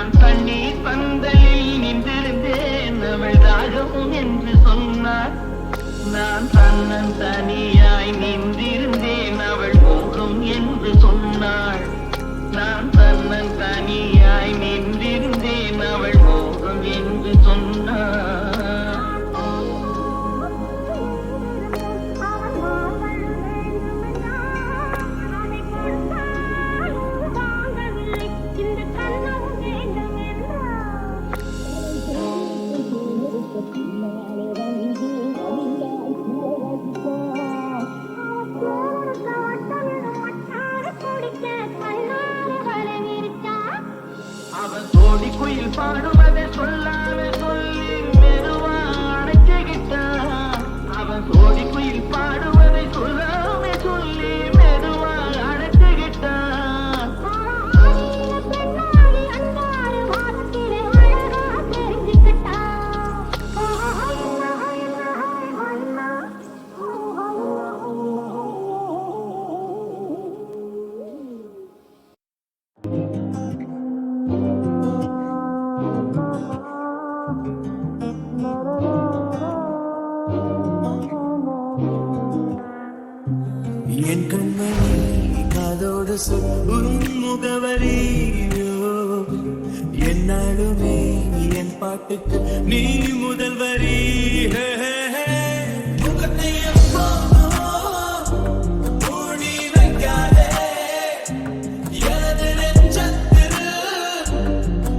நான் தண்ணீர் பந்தலில் நின்றிருந்தேன் அவள் தாரும் என்று சொன்னார். நான் தன்னன் தனியாய் il faro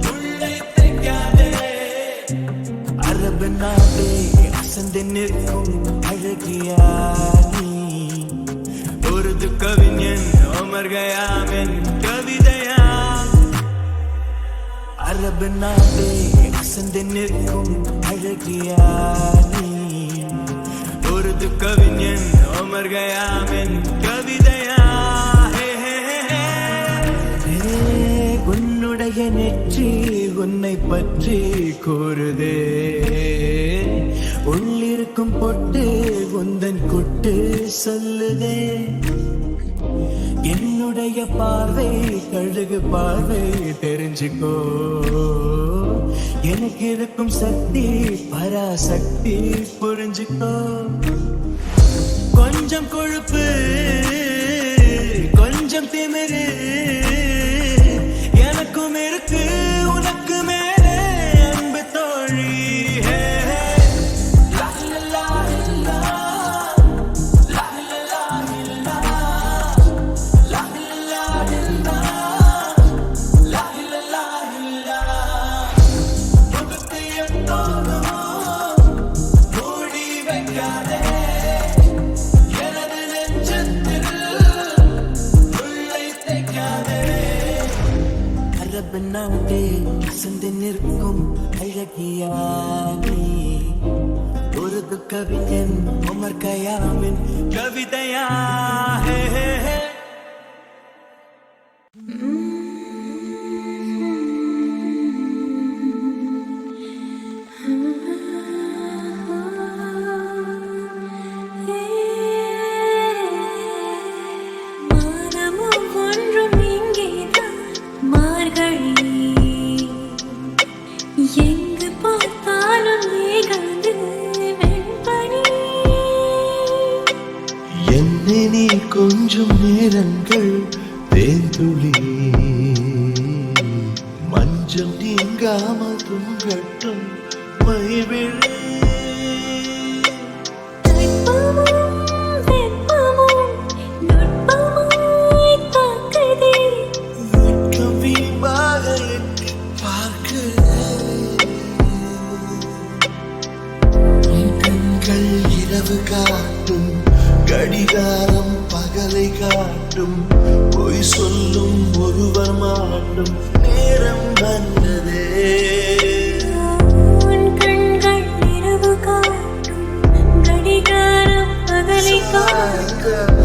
உள்ளே நீ அரபு நாடே அசந்து நிற்கும் அழகியா நீ உருது கவிஞன் அமர்கயாமின் கவிதையா அரபு நாடே சிந்தி நிற்கும் அழகியா நீ உருது கவிஞன் அமர்கயாமின் கவிதையா உன்னுடைய நெற்றி உன்னை பற்றி கூறுதே. உள்ளிருக்கும் பொட்டு உந்தன் கொட்டு சொல்லுதே. என்னுடைய பார்வை கழுகு பார்வை தெரிஞ்சுக்கோ. எனக்கு இருக்கும் சக்தி பராசக்தி புரிஞ்சுக்கோ. கொஞ்சம் கொழுப்பு கொஞ்சம் திமிரு கண்ணாட்டே சிந்து நிற்கும் அழகியானே ஒரு கவிஞன் அமர் கயாமின் கவிதையா? கண்ணே நீ கொஞ்சம் நேரங்கள் தேந்துளி மஞ்சம் நீங்காமல் துங்கட்டும் மைவிழி இரவு காட்டும் கடிகாரம் பகலை காட்டும். பொய் சொல்லும் ஒருவர் மாட்டும். நேரம் வந்ததே. கடிகாரம் பகலை காட்டும்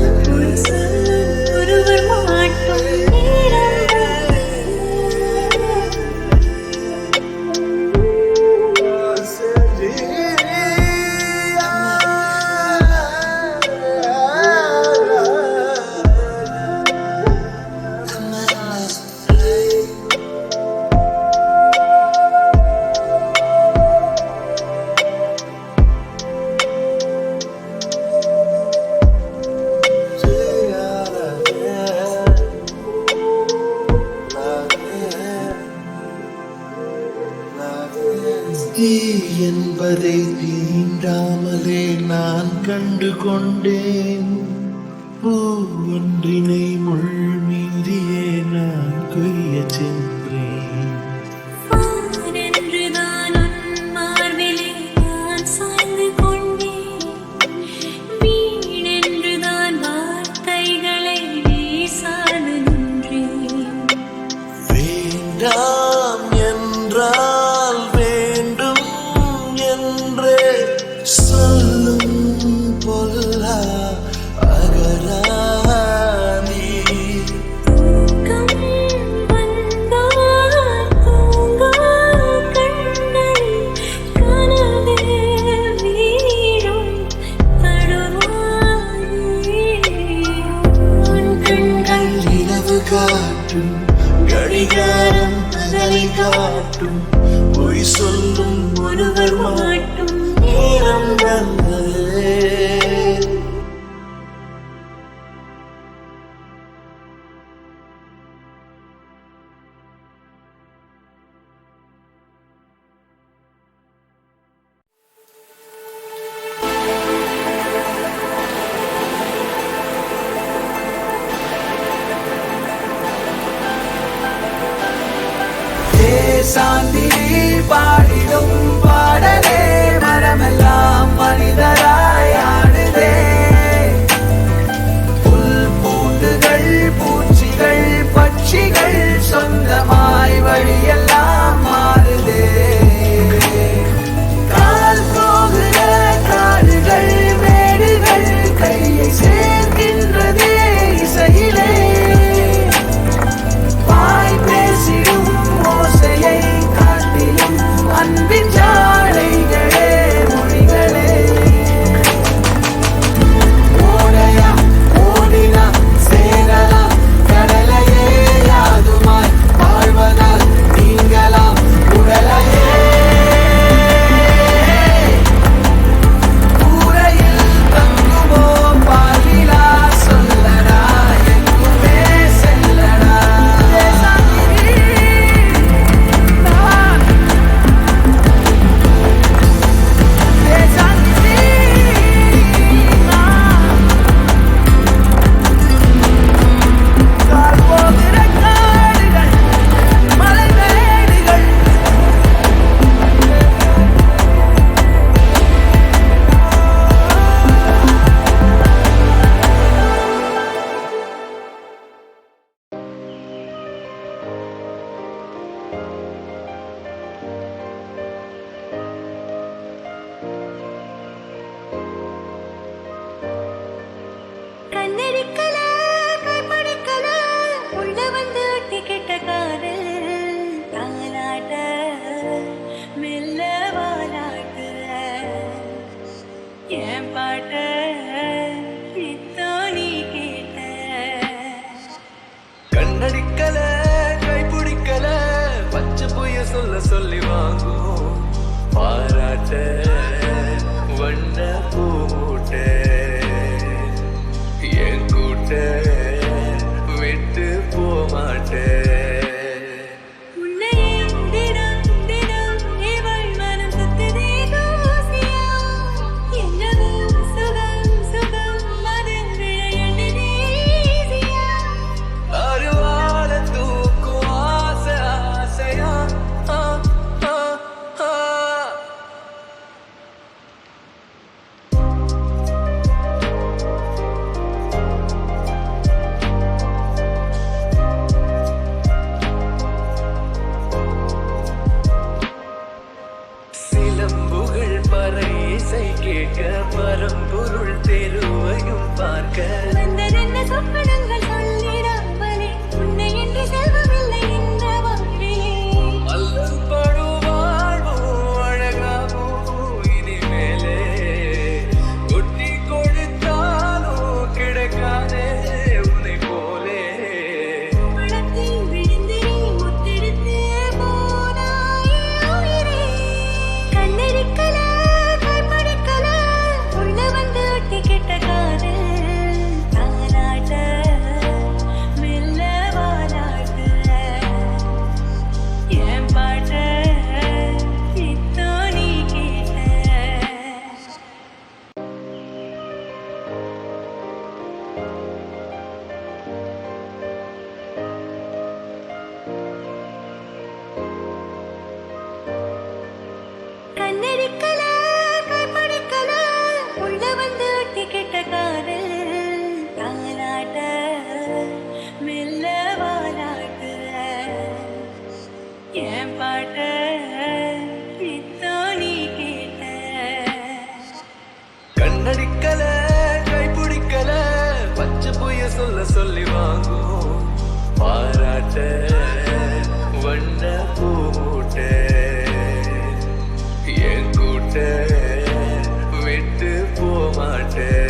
ஒன்றினை முள் மீறியே நான் குறிய சென்று காட்டும் கடிகாரம் பதவி காட்டும் பொய் சொல்லும் ஒருவர் மாட்டும் நேரம் தான் பாட பித்தானி கேட்ட கண்ணடிக்கல சொல்ல சொல்லி வாங்குவோம். பாராட்ட வண்ண பூட்ட என் கூட்ட சொல்ல சொல்லி வாங்குவோம். பாராட்ட வண்ண பூட்ட என் கூட்ட விட்டு போமாட்டேன்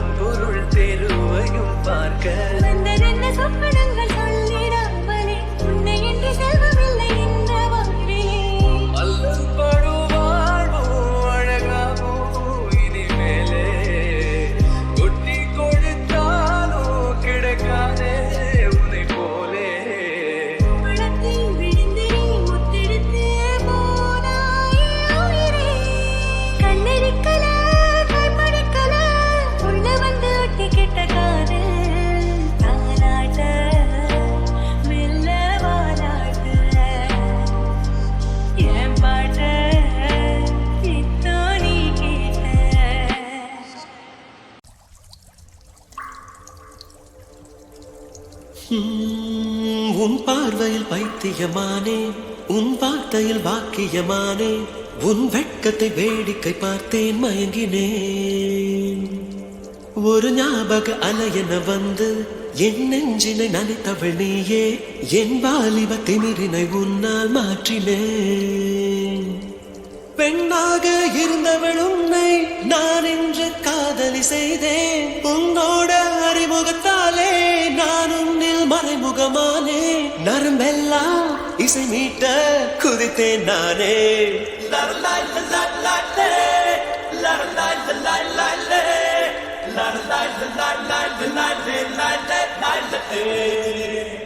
அன்பொருள் தெருவையும் பார்க்க. உன் பார்வையில் பைத்தியமானே உன் வார்த்தையில் வாக்கியமானே உன் வெட்கத்தை வேடிக்கை பார்த்தேன் மயங்கினேன். ஒரு ஞாபக அலையென வந்து என் நெஞ்சினை நனைத்தவள் நீயே என் வாலிப திமிரினை உன்னால் மாற்றினேன். பெண்ணாக இருந்தவள் உன்னை நான் என்று காதலி செய்தேன். உன்னோட அறிமுகத்தாலே நான் உன்னில் மறைமுகமானே நரம்பெல்லாம் இசை மீட்ட குதித்தேன் நானே. Hey.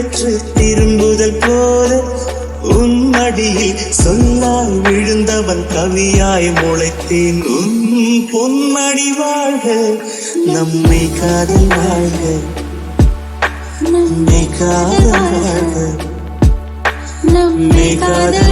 பெற்று திரும்புதல் போல உன்மடியில் சொல்லால் விழுந்தவன் கவியாய் முளைத்தேன். உன் பொன்மடி வாழ்க நம்மை காதல் வாழ்க. நம்மை காதல் வாழ்க. நம்மை காதல்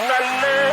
நல்ல